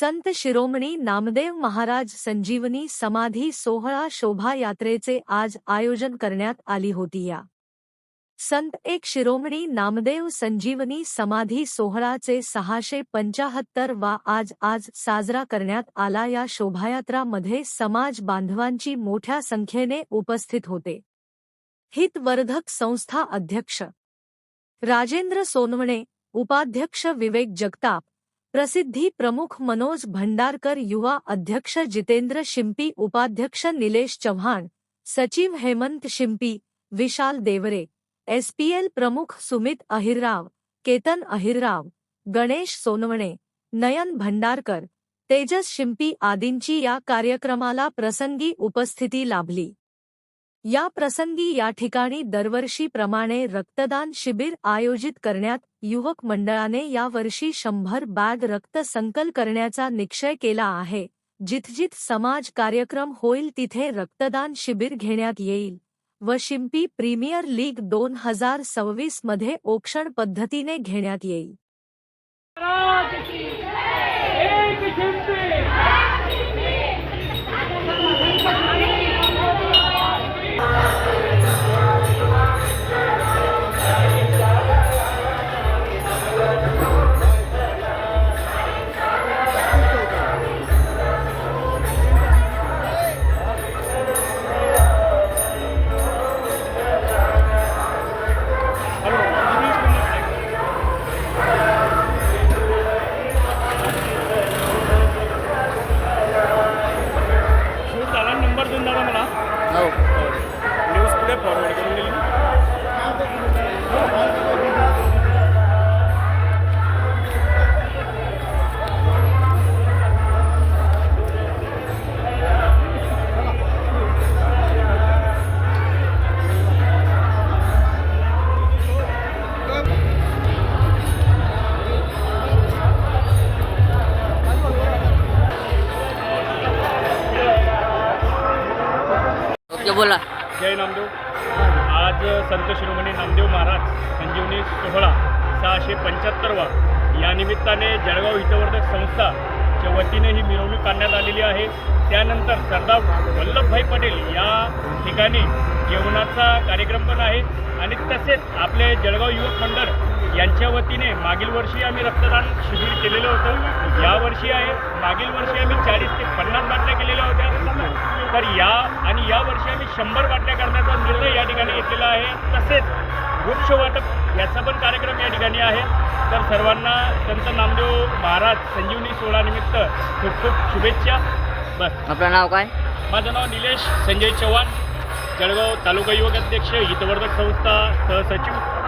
संत शिरोमणी नामदेव महाराज संजीवनी समाधी सोहळा शोभायात्रेचे आज आयोजन करण्यात आली होती. या संत एक शिरोमणी नामदेव संजीवनी समाधी सोहळाचे सहाशे पंचाहत्तर वा आज आज साजरा करण्यात आला. या शोभायात्रामध्ये समाज बांधवांची मोठ्या संख्येने उपस्थित होते. हितवर्धक संस्था अध्यक्ष राजेंद्र सोनवणे, उपाध्यक्ष विवेक जगताप प्रसिद्धी प्रमुख मनोज भंडारकर, युवा अध्यक्ष जितेंद्र शिंपी, उपाध्यक्ष निलेश चव्हाण, सचिव हेमंत शिंपी, विशाल देवरे, एसपीएल प्रमुख सुमित अहिरराव, केतन अहिरराव, गणेश सोनवणे, नयन भंडारकर, तेजस शिंपी आदींची या कार्यक्रमाला प्रसंगी उपस्थिती लाभली. या प्रसंगी या ठिकाणी दरवर्षीप्रमाणे रक्तदान शिबिर आयोजित करण्यात युवक मंडळाने यावर्षी शंभर बॅग रक्त संकल करण्याचा निश्चय केला आहे. जिथजिथ समाज कार्यक्रम होईल तिथे रक्तदान शिबिर घेण्यात येईल. व शिंपी प्रीमियर लीग दोन हजार सव्वीसमध्ये औक्षण पद्धतीने घेण्यात येईल. पुढे फॉरवर्ड करून दिली ओके बोला जय नामदेव. आज संत शिरोमणी नामदेव महाराज संजीवनी सोहळा सहाशे पंच्याहत्तरवा. या निमित्ताने जळगाव हितवर्धक च्या वतीने ही मिरवणूक काढण्यात आलेली आहे. त्यानंतर सरदार वल्लभभाई पटेल या ठिकाणी जेवणाचा कार्यक्रम पण आहे. आणि तसेच आपले जळगाव युवक मंडळ यांच्या वतीने मागील वर्षी आम्ही रक्तदान शिबिर केलेलं होतं. यावर्षी आहे. मागील वर्षी आम्ही चाळीस ते पन्नास बाटल्या केलेल्या होत्या. तर या आणि यावर्षी आम्ही शंभर बाटल्या करण्याचा निर्णय या ठिकाणी घेतलेला आहे. तसेच वृक्ष वाटप याचा पण कार्यक्रम या ठिकाणी आहे. तर सर्वांना संत नामदेव महाराज संजीवनी सोहळानिमित्त खूप खूप शुभेच्छा. बस. आपलं नाव काय? माझं नाव निलेश संजय चव्हाण जळगाव तालुका युवक अध्यक्ष हितवर्धक संस्था सहसचिव.